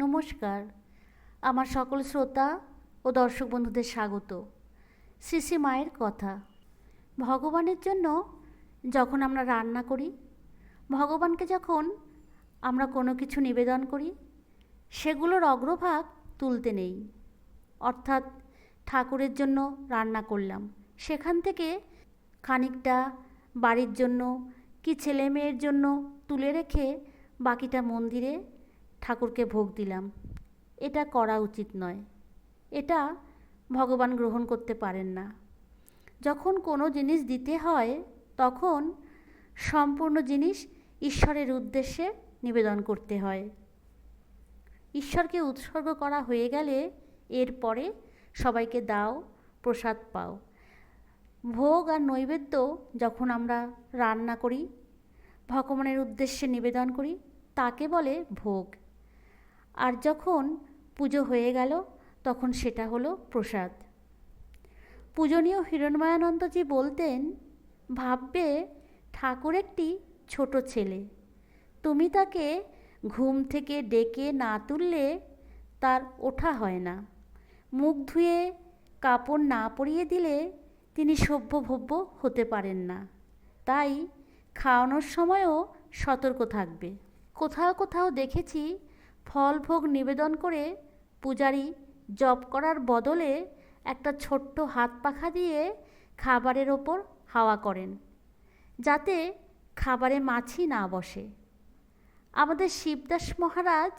নমস্কার। আমার সকল শ্রোতা ও দর্শক বন্ধুদের স্বাগত। শ্রী মায়ের কথা। ভগবানের জন্য যখন আমরা রান্না করি, ভগবানকে যখন আমরা কোনো কিছু নিবেদন করি, সেগুলোর অগ্রভাগ তুলতে নেই। অর্থাৎ ঠাকুরের জন্য রান্না করলাম। সেখান থেকে খানিকটা বাড়ির জন্য কি ছেলে মেয়ের জন্য তুলে রেখে বাকিটা মন্দিরে ঠাকুরকে ভোগ দিলাম। এটা করা উচিত নয়। এটা ভগবান গ্রহণ করতে পারেন না। যখন কোনো জিনিস দিতে হয়, তখন সম্পূর্ণ জিনিস ঈশ্বরের উদ্দেশ্যে নিবেদন করতে হয়। ঈশ্বরকে উৎসর্গ করা হয়ে গেলে এরপরে সবাইকে দাও, প্রসাদ পাও। ভোগ আর নৈবেদ্য যখন আমরা রান্না করি, ভগবানের উদ্দেশ্যে নিবেদন করি, তাকে বলে ভোগ। আর যখন পুজো হয়ে গেল, তখন সেটা হলো প্রসাদ। পূজনীয় হিরণময়ানন্দজি বলতেন, ভাববে ঠাকুর একটি ছোট ছেলে। তুমি তাকে ঘুম থেকে ডেকে না তুললে তার ওঠা হয় না। মুখ ধুয়ে কাপড় না পরিয়ে দিলে তিনি সভ্যভব্য হতে পারেন না। তাই খাওয়ানোর সময়ও সতর্ক থাকবে। কোথাও কোথাও দেখেছি ফল ভোগ নিবেদন করে পূজারী জপ করার বদলে একটা ছোট্ট হাত পাখা দিয়ে খাবারের ওপর হাওয়া করেন, যাতে খাবারে মাছি না বসে। আমাদের শিবদাস মহারাজ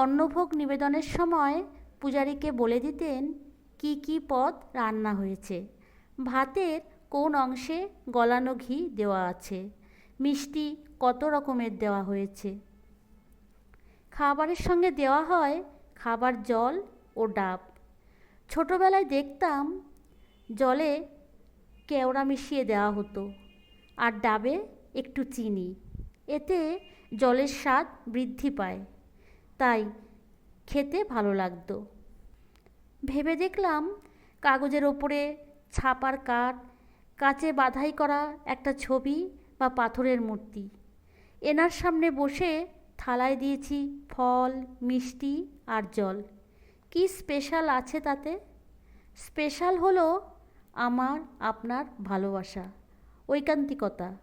অন্নভোগ নিবেদনের সময় পূজারীকে বলে দিতেন, কি কি পদ রান্না হয়েছে? ভাতের কোন অংশে গলানো ঘি দেওয়া আছে? মিষ্টি কত রকমের দেওয়া হয়েছে? খাবারের সঙ্গে দেওয়া হয় খাবার জল ও ডাব। ছোটোবেলায় দেখতাম জলে কেওড়া মিশিয়ে দেওয়া হতো আর ডাবে একটু চিনি। এতে জলের স্বাদ বৃদ্ধি পায়, তাই খেতে ভালো লাগতো। ভেবে দেখলাম কাগজের ওপরে ছাপার কাঠ, কাচে বাধাই করা একটা ছবি বা পাথরের মূর্তি। এনার সামনে বসে থালায় দিয়েছি ফল, মিষ্টি আর জল। কি স্পেশাল আছে তাতে? স্পেশাল হলো আমার, আপনার ভালোবাসা, ঐকান্তিকতা,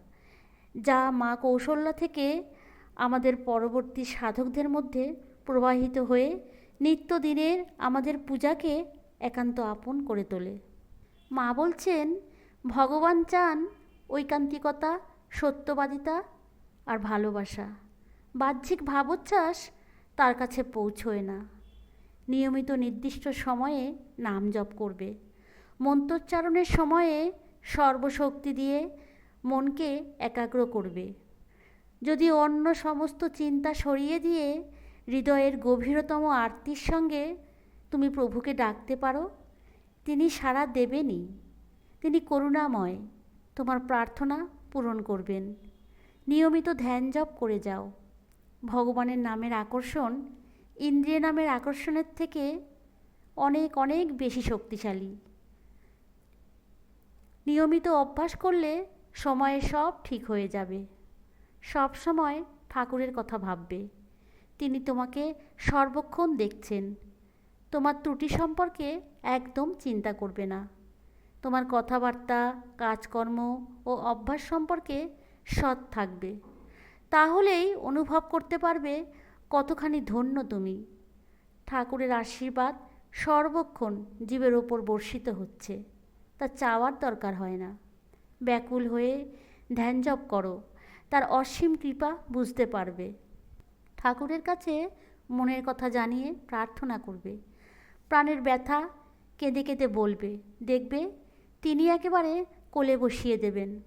যা মা কৌশল্যা থেকে আমাদের পরবর্তী সাধকদের মধ্যে প্রবাহিত হয়ে নিত্যদিনের আমাদের পূজাকে একান্ত আপন করে তোলে। মা বলছেন, ভগবান চান ঐকান্তিকতা, সত্যবাদিতা আর ভালোবাসা। বাহ্যিক ভাবোচ্ছ্বাস তার কাছে পৌঁছয় না। নিয়মিত নির্দিষ্ট সময়ে নাম জপ করবে। মন্ত্রোচ্চারণের সময়ে সর্বশক্তি দিয়ে মনকে একাগ্র করবে। যদি অন্য সমস্ত চিন্তা সরিয়ে দিয়ে হৃদয়ের গভীরতম আরতির সঙ্গে তুমি প্রভুকে ডাকতে পারো, তিনি সাড়া দেবেনই। তিনি করুণাময়, তোমার প্রার্থনা পূরণ করবেন। নিয়মিত ধ্যান জপ করে যাও। ভগবানের নামের আকর্ষণ ইন্দ্রিয় নামের আকর্ষণের থেকে অনেক অনেক বেশি শক্তিশালী। নিয়মিত অভ্যাস করলে সময়ে সব ঠিক হয়ে যাবে। সব সময় ঠাকুরের কথা ভাববে। তিনি তোমাকে সর্বক্ষণ দেখছেন। তোমার ত্রুটি সম্পর্কে একদম চিন্তা করবে না। তোমার কথাবার্তা, কাজকর্ম ও অভ্যাস সম্পর্কে সৎ থাকবে। তাহলেই অনুভব করতে পারবে কতখানি ধন্য তুমি। ঠাকুরের আশীর্বাদ সর্বক্ষণ জীবের ওপর বর্ষিত হচ্ছে, তা চাওয়ার দরকার হয় না। ব্যাকুল হয়ে ধ্যান জপ করো, তার অসীম কৃপা বুঝতে পারবে। ঠাকুরের কাছে মনের কথা জানিয়ে প্রার্থনা করবে। প্রাণের ব্যথা কেঁদে কেঁদে বলবে, দেখবে তিনি একেবারে কোলে বসিয়ে দেবেন।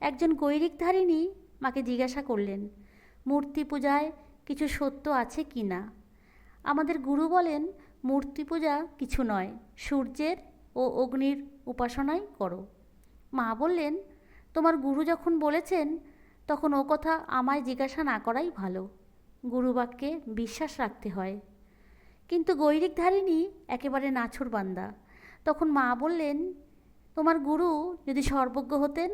একজন গৈরিকধারিণী মাকে জিজ্ঞাসা করলেন, মূর্তি পূজায় কিছু সত্য আছে কি না? আমাদের গুরু বলেন, মূর্তি পূজা কিছু নয়, সূর্যের ও অগ্নির উপাসনাই করো। মা বললেন, তোমার গুরু যখন বলেছেন, তখন ও কথা আমায় জিজ্ঞাসা না করাই ভালো। গুরুবাক্যে বিশ্বাস রাখতে হয়। কিন্তু গৈরিকধারিণী একেবারে নাছুর বান্দা। তখন মা বললেন, তোমার গুরু যদি সর্বজ্ঞ হতেন,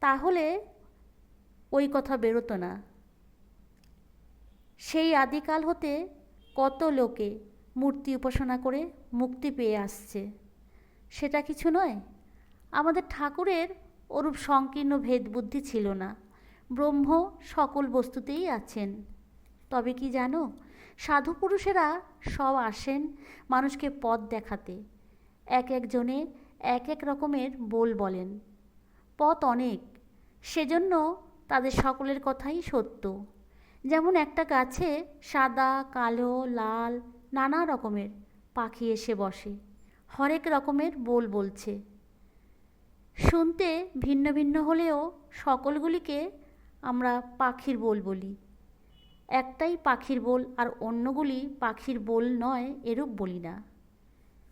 তাহলে ওই কথা বেরোতো না। সেই আদিকাল হতে কত লোকে মূর্তি উপাসনা করে মুক্তি পেয়ে আসছে। সেটা কিছু নয়, আমাদের ঠাকুরের ওরূপ সংকীর্ণ ভেদবুদ্ধি ছিল না। ব্রহ্ম সকল বস্তুতেই আছেন। তবে কি জানো, সাধু পুরুষেরা সব আসেন মানুষকে পথ দেখাতে। এক একজনে এক এক রকমের বোল বলেন। পথ অনেক, সেজন্য তাদের সকলের কথাই সত্য। যেমন একটা গাছে সাদা, কালো, লাল নানা রকমের পাখি এসে বসে। হরেক রকমের বোল বলছে। শুনতে ভিন্ন ভিন্ন হলেও সকলগুলিকে আমরা পাখির বোল বলি। একটাই পাখির বোল আর অন্যগুলি পাখির বোল নয় এরূপ বলি না।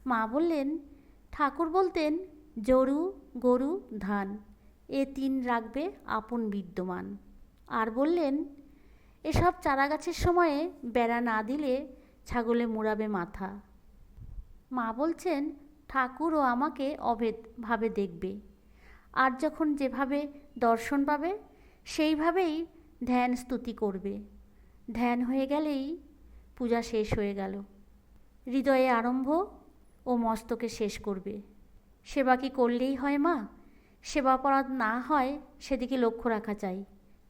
মা বললেন, ঠাকুর বলতেন, জরু, গরু, ধান। এ তিন রাখবে আপন বিদ্যমান। আর বললেন, এসব চারাগাছের সময়ে বেড়া না দিলে ছাগলে মুড়াবে মাথা। মা বলছেন, ঠাকুরও আমাকে অভেদভাবে দেখবে। আর যখন যেভাবে দর্শন পাবে, সেইভাবেই ধ্যান স্তুতি করবে। ধ্যান হয়ে গেলেই পূজা শেষ হয়ে গেল। হৃদয়ে আরম্ভ ও মস্তকে শেষ করবে। সেবা কি করলেই হয় মা? সেবাপরাধ না হয় সেদিকে লক্ষ্য রাখা চাই।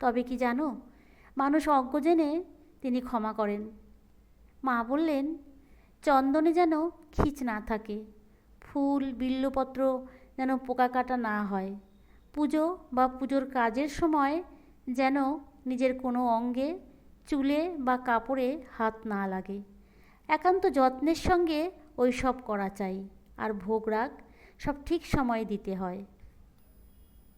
তবে কি জানো, মানুষ অজ্ঞ জেনে তিনি ক্ষমা করেন। মা বললেন, চন্দনে যেন খিচ না থাকে, ফুল, বিল্লপত্র যেন পোকা কাটা না হয়। পুজো বা পুজোর কাজের সময় যেন নিজের কোনো অঙ্গে, চুলে বা কাপড়ে হাত না লাগে। একান্ত যত্নের সঙ্গে ওই সব করা চাই, আর ভোগ রাগ সব ঠিক সময়ে দিতে হয়।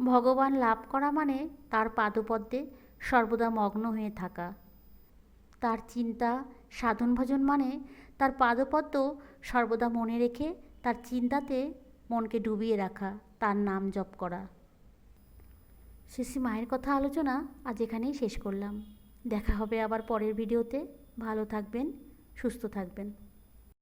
ভগবান লাভ করা মানে তার পাদপদ্মে সর্বদা মগ্ন হয়ে থাকা। তার চিন্তা সাধন ভজন মানে তার পাদপদ্ম সর্বদা মনে রেখে তার চিন্তাতে মনকে ডুবিয়ে রাখা, তার নাম জপ করা। শেষে মায়ের কথা আলোচনা আজ এখানেই শেষ করলাম। দেখা হবে আবার পরের ভিডিওতে। ভালো থাকবেন, সুস্থ থাকবেন।